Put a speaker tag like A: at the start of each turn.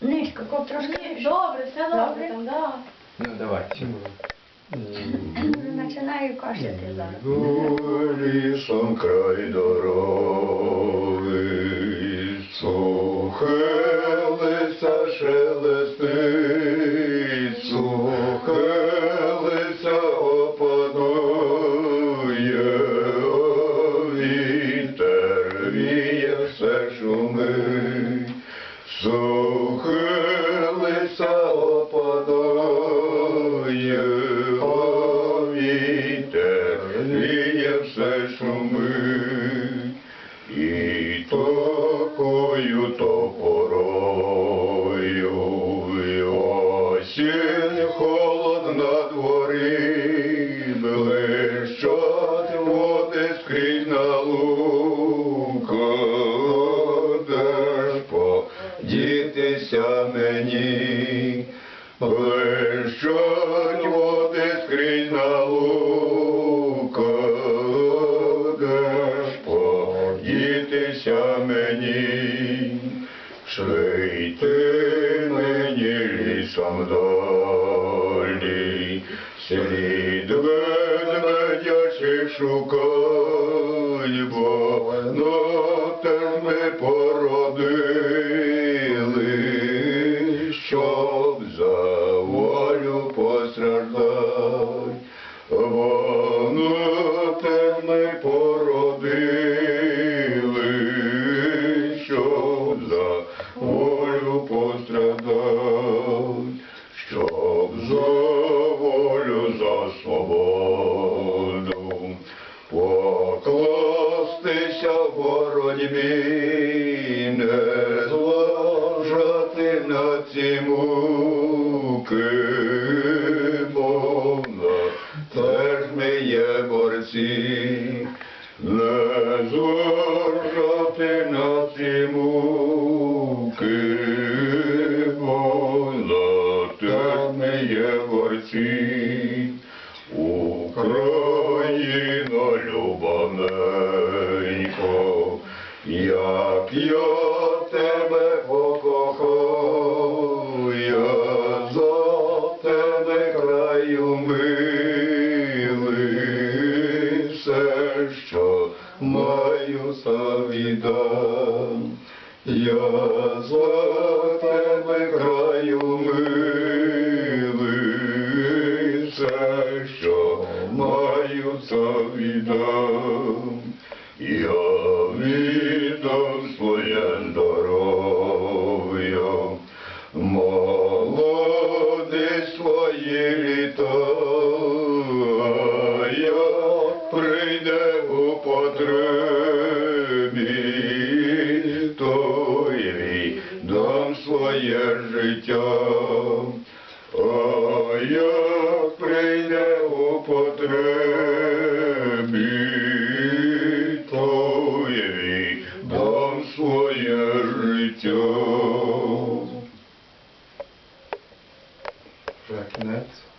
A: Низько,
B: коп трошки.
C: Добре, все добре там, да.
D: Ну давай.
B: Починаю кашляти зараз.
E: Лісом край дороги, сухилися шелестить, сухилися опанує, вітер віє все шумить, сухилися опанує, вітер віє такою то подітися мені, блищать води скрізь на луках, подітися мені, Шийти мені лісом далі, слід ведмедячих шукай, бо на те ми постраждать. Воно те ми породили, щоб за волю пострадать, щоб за волю, за свободу покластися в боротьбі, не зважати на ці муки, не зважати на бо на теж ми є борці. Україно, віддам. Я за тебе краю милий, все, що маю, віддам. Я віддам життя, а як прийде у потребі, то їй дам своє життя. Жакнець.